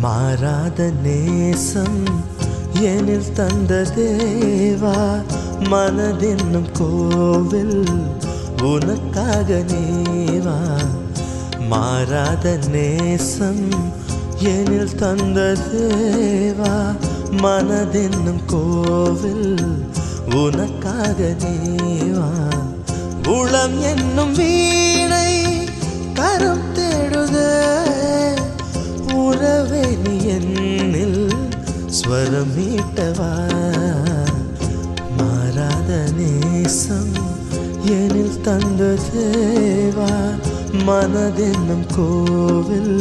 மாறாத நேசம் எனில் தந்த தேவா மனதென்னும் கோவில் உனக்காக நேவா. மாறாத நேசம் எனில் தந்த தேவா மனதென்னும் கோவில் உனக்காக நேவா. உளம் என்னும் வீணை நேசம் எனில் தந்த தேவா மனதென்னும் கோவில்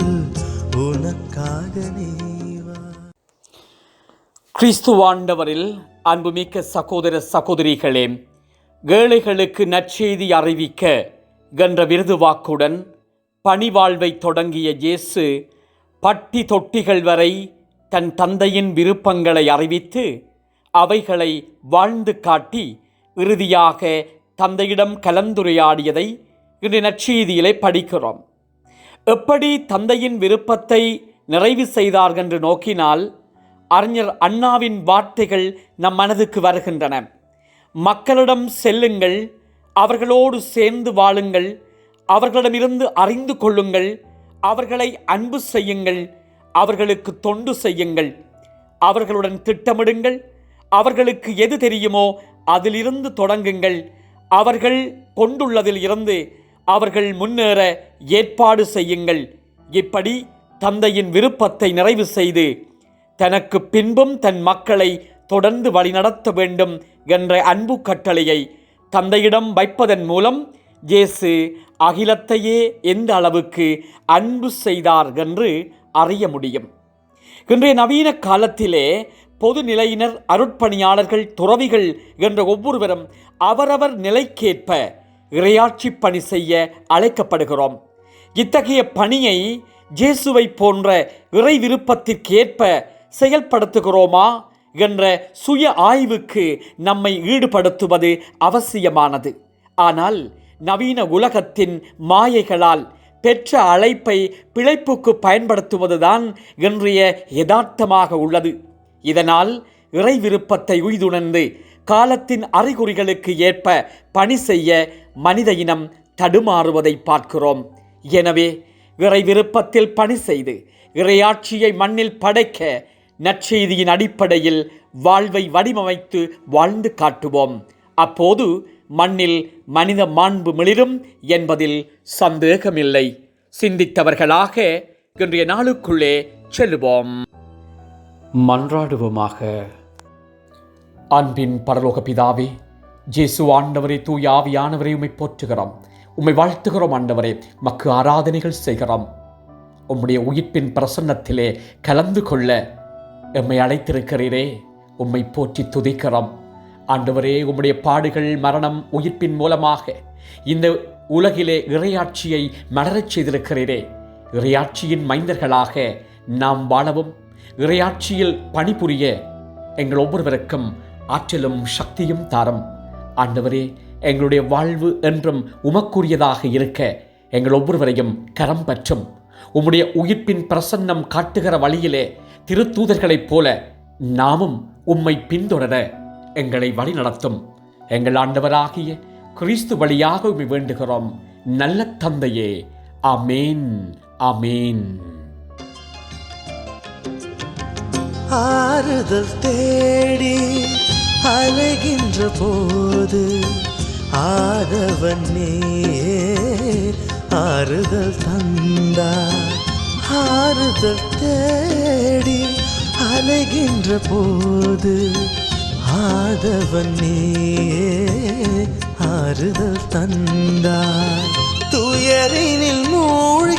உனக்காக நீவா கிறிஸ்துவாண்டவரில் அன்புமிக்க சகோதர சகோதரிகளே ஏழைகளுக்கு நற்செய்தி அறிவிக்க என்ற விருது வாக்குடன் பணிவாழ்வை தொடங்கிய இயேசு பட்டி தொட்டிகள் வரை தன் தந்தையின் விருப்பங்களை அறிவித்து அவைகளை வாழ்ந்து காட்டி இறுதியாக தந்தையிடம் கலந்துரையாடியதை இன்று நற்செய்தியிலே படிக்கிறோம். எப்படி தந்தையின் விருப்பத்தை நிறைவு செய்தார் என்று நோக்கினால் அறிஞர் அண்ணாவின் வார்த்தைகள் நம் மனதுக்கு வருகின்றன. மக்களிடம் செல்லுங்கள் அவர்களோடு சேர்ந்து வாழுங்கள் அவர்களிடமிருந்து அறிந்து கொள்ளுங்கள் அவர்களை அன்பு செய்யுங்கள் அவர்களுக்கு தொண்டு செய்யுங்கள். அவர்களுடன் திட்டமிடுங்கள் அவர்களுக்கு எது தெரியுமோ அதிலிருந்து தொடங்குங்கள். அவர்கள் கொண்டுள்ளதில் இருந்து அவர்கள் முன்னேற ஏற்பாடு செய்யுங்கள். இப்படி தந்தையின் விருப்பத்தை நிறைவு செய்து தனக்கு பின்பும் தன் மக்களை தொடர்ந்து வழிநடத்த வேண்டும் என்ற அன்பு கட்டளையை தந்தையிடம் வைப்பதன் மூலம் இயேசு அகிலத்தையே எந்த அளவுக்கு அன்பு செய்தார் என்று அறிய முடியும். இன்றைய நவீன காலத்திலே பொது நிலையினர் அருட்பணியாளர்கள் துறவிகள் என்ற ஒவ்வொருவரும் அவரவர் நிலைக்கேற்ப இறையாட்சி பணி செய்ய அழைக்கப்படுகிறோம். இத்தகைய பணியை ஜேசுவை போன்ற இறை விருப்பத்திற்கேற்ப செயல்படுத்துகிறோமா என்ற சுய ஆய்வுக்கு நம்மை ஈடுபடுத்துவது அவசியமானது. ஆனால் நவீன உலகத்தின் மாயைகளால் பெற்ற அழைப்பை பிழைப்புக்கு பயன்படுத்துவதுதான் இன்றைய யதார்த்தமாக உள்ளது. இதனால் இறை விருப்பத்தை உய்துணர்ந்து காலத்தின் அறிகுறிகளுக்கு ஏற்ப பணி செய்ய மனித இனம் தடுமாறுவதை பார்க்கிறோம். எனவே இறை விருப்பத்தில் பணி செய்து இறையாட்சியை மண்ணில் படைக்க நற்செய்தியின் அடிப்படையில் வாழ்வை வடிவமைத்து வாழ்ந்து காட்டுவோம். அப்போது மண்ணில் மனித மாண்பு மிளிரும் என்பதில் சந்தேகமில்லை. சிந்தித்தவர்களாக இன்றைய நாளுக்குள்ளே செல்லுவோம். மன்றாடுவோமாக. அன்பின் பரலோக பிதாவே ஜேசு ஆண்டவரே தூய் ஆவியானவரை உம்மை போற்றுகிறோம். உம்மை வாழ்த்துகிறோம் ஆண்டவரே மக்கு ஆராதனைகள் செய்கிறோம். உம்முடைய உயிர்ப்பின் பிரசன்னத்திலே கலந்து கொள்ள எம்மை அழைத்திருக்கிறீரே உம்மை போற்றி துதிக்கிறோம். ஆண்டவரே உம்முடைய பாடுகள் மரணம் உயிர்ப்பின் மூலமாக இந்த உலகிலே இறையாட்சியை மலரச் செய்திருக்கிறீரே. இறையாட்சியின் மைந்தர்களாக நாம் வாழவும் இறையாட்சியில் பணிபுரிய எங்கள் ஒவ்வொருவருக்கும் ஆற்றலும் சக்தியும் தாரம். ஆண்டவரே எங்களுடைய வாழ்வு என்றும் உமக்குரியதாக இருக்க எங்கள் ஒவ்வொருவரையும் கரம் பற்றும். உம்முடைய உயிர்ப்பின் பிரசன்னம் காட்டுகிற வழியிலே திருத்தூதர்களைப் போல நாமும் உம்மை பின்தொடர எங்களை வழிநடத்தும். எங்கள் ஆண்டவராகிய கிறிஸ்து வழியாக உண்மை வேண்டுகிறோம். நல்ல தந்தையே அமேன் அமேன் ஆறுதல் தேடி அலைகின்ற போது ஆதவன் நீ ஆறுதல் தந்தா ஆறுதல் தேடி அலைகின்ற போது ஆதவன் நீ ஆறுதல் தந்தா துயரினில் மூழ்கி